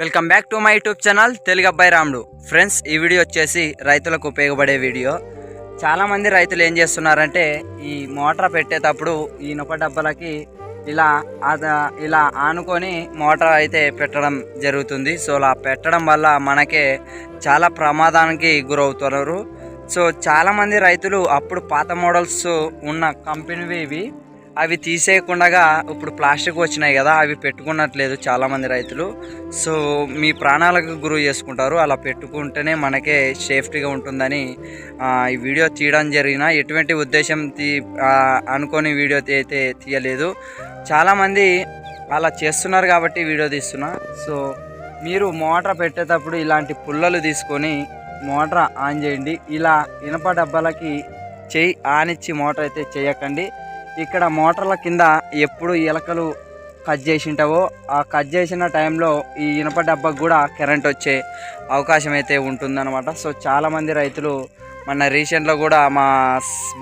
Welcome back to my YouTube channel Telugu అబ్బాయి Ramudu. Friends ఈ video వచ్చేసి రైతులకు ఉపయోగపడే వీడియో. చాలామంది రైతులు ఏం చేస్తున్నారంటే ఈ మోటార్ పెట్టేటప్పుడు ఈ ఇనుప డబ్బాలకి ఇలా అద ఇలా ఆనుకొని మోటార్ అయితే పెట్టడం జరుగుతుంది. సో అలా పెట్టడం వల్ల మనకే చాలా ప్రమాదానికి గురవుతున్నారు. సో చాలామంది రైతులు అప్పుడు పాత మోడల్స్ ఉన్న కంపెనీవి ఇవి. అవి తీసేయకుండా ఇప్పుడు ప్లాస్టిక్ వచ్చినాయి కదా అవి పెట్టుకున్నట్లేదు చాలామంది రైతులు. సో మీ ప్రాణాలకు గురువు చేసుకుంటారు. అలా పెట్టుకుంటేనే మనకే సేఫ్టీగా ఉంటుందని ఈ వీడియో తీయడం జరిగిన ఎటువంటి ఉద్దేశం తీ అనుకోని వీడియో అయితే తీయలేదు. చాలామంది అలా చేస్తున్నారు కాబట్టి వీడియో తీస్తున్నా. సో మీరు మోటార్ పెట్టేటప్పుడు ఇలాంటి పుల్లలు తీసుకొని మోటార్ ఆన్ చేయండి. ఇలా ఇనప డబ్బాలకి చేయి ఆనిచ్చి మోటార్ అయితే చేయకండి. ఇక్కడ మోటార్ల కింద ఎప్పుడు ఎలకలు కట్ చేసింటావో ఆ కట్ చేసిన టైంలో ఈ ఇనప డబ్బాకు కూడా కరెంట్ వచ్చే అవకాశం అయితే ఉంటుందన్నమాట. సో చాలామంది రైతులు మన రీసెంట్లో కూడా మా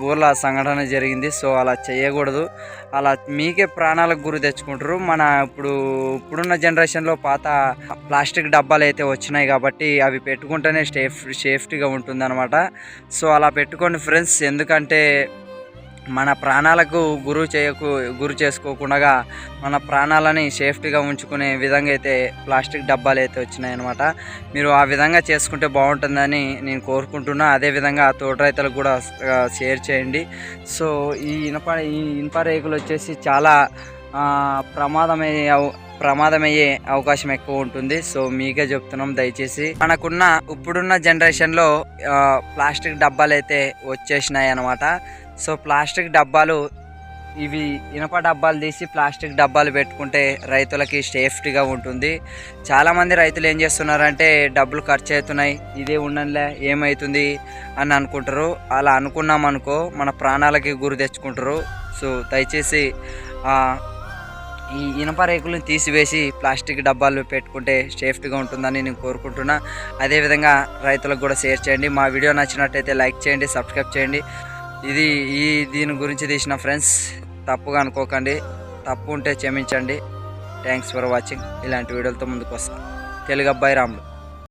ఊర్లో సంఘటన జరిగింది. సో అలా చేయకూడదు. అలా మీకే ప్రాణాలకు గురి తెచ్చుకుంటారు. మన ఇప్పుడు ఇప్పుడున్న జనరేషన్లో పాత ప్లాస్టిక్ డబ్బాలు అయితే వచ్చినాయి కాబట్టి అవి పెట్టుకుంటేనే సేఫ్ సేఫ్టీగా ఉంటుందన్నమాట. సో అలా పెట్టుకోండి ఫ్రెండ్స్. ఎందుకంటే మన ప్రాణాలకు గురు చేయకు గురి చేసుకోకుండా మన ప్రాణాలని సేఫ్టీగా ఉంచుకునే విధంగా అయితే ప్లాస్టిక్ డబ్బాలు అయితే వచ్చినాయి అనమాట మీరు ఆ విధంగా చేసుకుంటే బాగుంటుందని నేను కోరుకుంటున్నా. అదేవిధంగా తోట రైతులకు కూడా షేర్ చేయండి. సో ఈ ఇనప ఈ ఇనుప రేకులు వచ్చేసి చాలా ప్రమాదమయ్యే అవ- ప్రమాదమయ్యే అవకాశం ఎక్కువ ఉంటుంది. సో మీకే చెప్తున్నాం దయచేసి. మనకున్న ఇప్పుడున్న జనరేషన్లో ప్లాస్టిక్ డబ్బాలు అయితే వచ్చేసినాయి అనమాట సో ప్లాస్టిక్ డబ్బాలు ఇవి ఇనప డబ్బాలు తీసి ప్లాస్టిక్ డబ్బాలు పెట్టుకుంటే రైతులకి సేఫ్టీగా ఉంటుంది. చాలామంది రైతులు ఏం చేస్తున్నారంటే డబ్బులు ఖర్చు అవుతున్నాయి ఇదే ఉండనులే ఏమవుతుంది అని అనుకుంటారు. అలా అనుకున్నాం అనుకో మన ప్రాణాలకి గురి తెచ్చుకుంటారు. సో దయచేసి ఈ ఇనప రేకులను తీసివేసి ప్లాస్టిక్ డబ్బాలు పెట్టుకుంటే సేఫ్టీగా ఉంటుందని నేను కోరుకుంటున్నా. అదేవిధంగా రైతులకు కూడా షేర్ చేయండి. మా వీడియో నచ్చినట్టయితే లైక్ చేయండి సబ్స్క్రైబ్ చేయండి. ఇది ఈ దీని గురించి తీసిన ఫ్రెండ్స్ తప్పుగా అనుకోకండి. తప్పు ఉంటే క్షమించండి. థ్యాంక్స్ ఫర్ వాచింగ్ ఇలాంటి వీడియోలతో ముందుకు వస్తాను తెలుగు అబ్బాయి రాములు.